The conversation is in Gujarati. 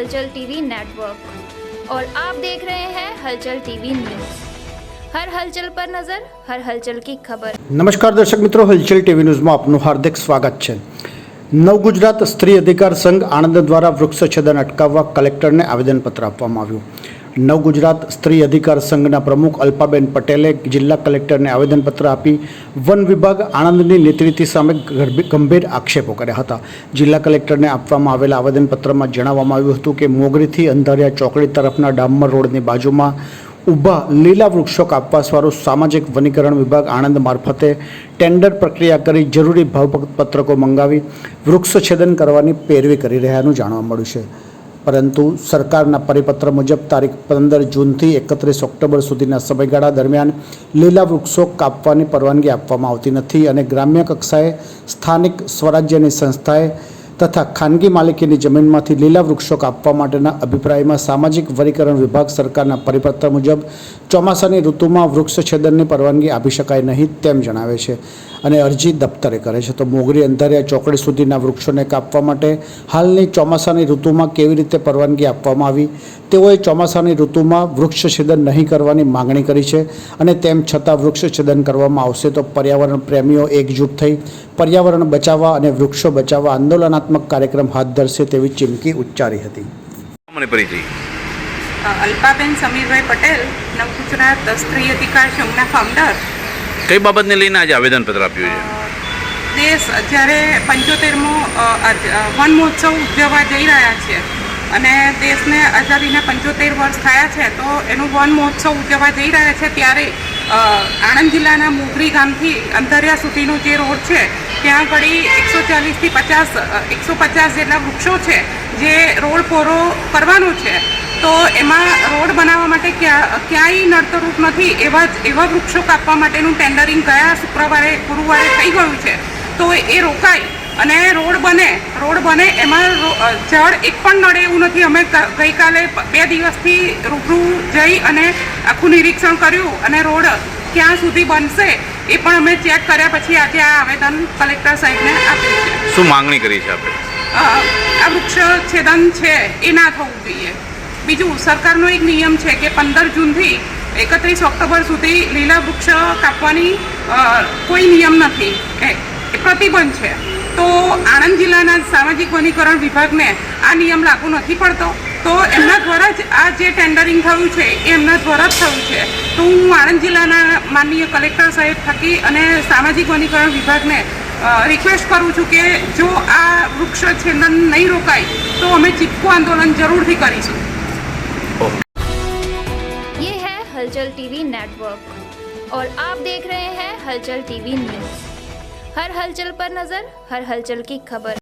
हलचल टीवी नेटवर्क और आप देख रहे हैं हलचल टीवी न्यूज हर हलचल पर नजर हर हलचल की खबर નમસ્કાર દર્શક મિત્રો હલચલ ટીવી ન્યૂઝમાં આપનું હાર્દિક સ્વાગત છે નવ ગુજરાત સ્ત્રી અધિકાર સંઘ આણંદ દ્વારા વૃક્ષછેદન અટકાવવા કલેક્ટરને આવેદનપત્ર આપવામાં આવ્યું નવ ગુજરાત સ્ત્રી અધિકાર સંઘના પ્રમુખ અલ્પાબેન પટેલે જિલ્લા કલેક્ટરને આવેદનપત્ર આપી વન વિભાગ આણંદની નીતિ સામે ગંભીર આક્ષેપો કર્યા હતા. જિલ્લા કલેક્ટરને આપવામાં આવેલા આવેદનપત્રમાં જણાવવામાં આવ્યું હતું કે મોગરીથી અંધારિયા ચોકડી તરફના ડામર રોડની બાજુમાં ઊભા લીલા વૃક્ષો કાપવાસવાળું સામાજિક વનીકરણ વિભાગ આણંદ મારફતે ટેન્ડર પ્રક્રિયા કરી જરૂરી ભાવપત્રકો મંગાવી વૃક્ષ છેદન કરવાની પેરવી કરી રહ્યાનું જાણવા મળ્યું છે. પરંતુ સરકારના પરિપત્ર મુજબ તારીખ પંદર જૂનથી એકત્રીસ ઓક્ટોબર સુધીના સમયગાળા દરમિયાન લીલા વૃક્ષો કાપવાની પરવાનગી આપવામાં આવતી નથી અને ગ્રામ્ય કક્ષાએ સ્થાનિક સ્વરાજ્યની સંસ્થાએ તથા ખાનગી માલિકીની જમીનમાંથી લીલા વૃક્ષો કાપવા માટેના અભિપ્રાયમાં સામાજિક વનીકરણ વિભાગ સરકારના પરિપત્ર મુજબ, ચોમાસાની ઋતુમાં વૃક્ષ છેદનની પરવાનગી આપી શકાય નહીં તેમ જણાવે છે અને અરજી દફતરે કરે છે. તો મોગરી અંધારિયા ચોકડી સુધીના વૃક્ષોને કાપવા માટે હાલની ચોમાસાની ઋતુમાં કેવી રીતે પરવાનગી આપવામાં આવી? તેઓએ ચોમાસાની ઋતુમાં વૃક્ષ છેદન નહીં કરવાની માંગણી કરી છે અને તેમ છતાં વૃક્ષ છેદન કરવામાં આવશે તો પર્યાવરણ પ્રેમીઓ એકજૂટ થઈ પર્યાવરણ બચાવવા અને વૃક્ષો બચાવવા આંદોલનાત્મક કાર્યક્રમ હાથ ધરશે તેવી ચીમકી ઉચ્ચારી હતી. મને પરિચય અલ્પાબેન સમીરભાઈ પટેલ નવગુજરાત સ્ત્રી અધિકાર સંઘના ફાઉન્ડર કઈ બાબતને લઈને આજે આવેદનપત્ર આપ્યું છે? દેશ જ્યારે પંચોતેરમો વન મહોત્સવ ઉજવવા જઈ રહ્યા છે અને દેશને આઝાદીના પંચોતેર વર્ષ થયા છે તો એનું વન મહોત્સવ ઉજવવા જઈ રહ્યા છે ત્યારે આણંદ જિલ્લાના મોગરી ગામથી અંતરિયા સુધીનો જે રોડ છે ત્યાં ઘડી એકસો ચાલીસથી પચાસ એકસો પચાસ જેટલા વૃક્ષો છે જે રોડ પોરો કરવાનો છે. તો એમાં રોડ બનાવવા માટે ક્યાં, ક્યાંય નડતરૂપ નથી એવા એવા વૃક્ષો કાપવા માટેનું ટેન્ડરિંગ ગયા શુક્રવારે, ગુરુવારે થઈ ગયું છે. તો એ રોકાય અને રોડ બને રોડ બને એમાં જળ એક પણ નડે એવું નથી. અમે ગઈકાલે બે દિવસથી રૂબરૂ જઈ અને આખું નિરીક્ષણ કર્યું અને રોડ ક્યાં સુધી બનશે એ પણ અમે ચેક કર્યા પછી આજે આ આવેદન કલેક્ટર સાહેબને આપ્યું છે. શું માંગણી કરી છે આપણે? આ વૃક્ષ છેદન છે એ ના થવું જોઈએ. બીજું સરકારનો એક નિયમ છે કે પંદર જૂનથી એકત્રીસ ઓક્ટોબર સુધી લીલા વૃક્ષ કાપવાની કોઈ નિયમ નથી. એ પ્રતિબંધ છે. તો આણંદ જિલ્લાના સામાજિક વનીકરણ વિભાગને આ નિયમ લાગુ નથી પડતો. તો એમના દ્વારા જ આ જે ટેન્ડરિંગ થયું છે એ એમના દ્વારા જ થયું છે તો હું આણંદ જિલ્લાના માનનીય કલેક્ટર સાહેબ થકી અને સામાજિક વનીકરણ વિભાગને રિક્વેસ્ટ કરું છું કે જો આ વૃક્ષ છેદન નહીં રોકાય તો અમે ચીપકું આંદોલન જરૂરથી કરીશું ये है हलचल टीवी नेटवर्क और आप देख रहे हैं हलचल टीवी न्यूज हर हलचल पर नजर हर हलचल की खबर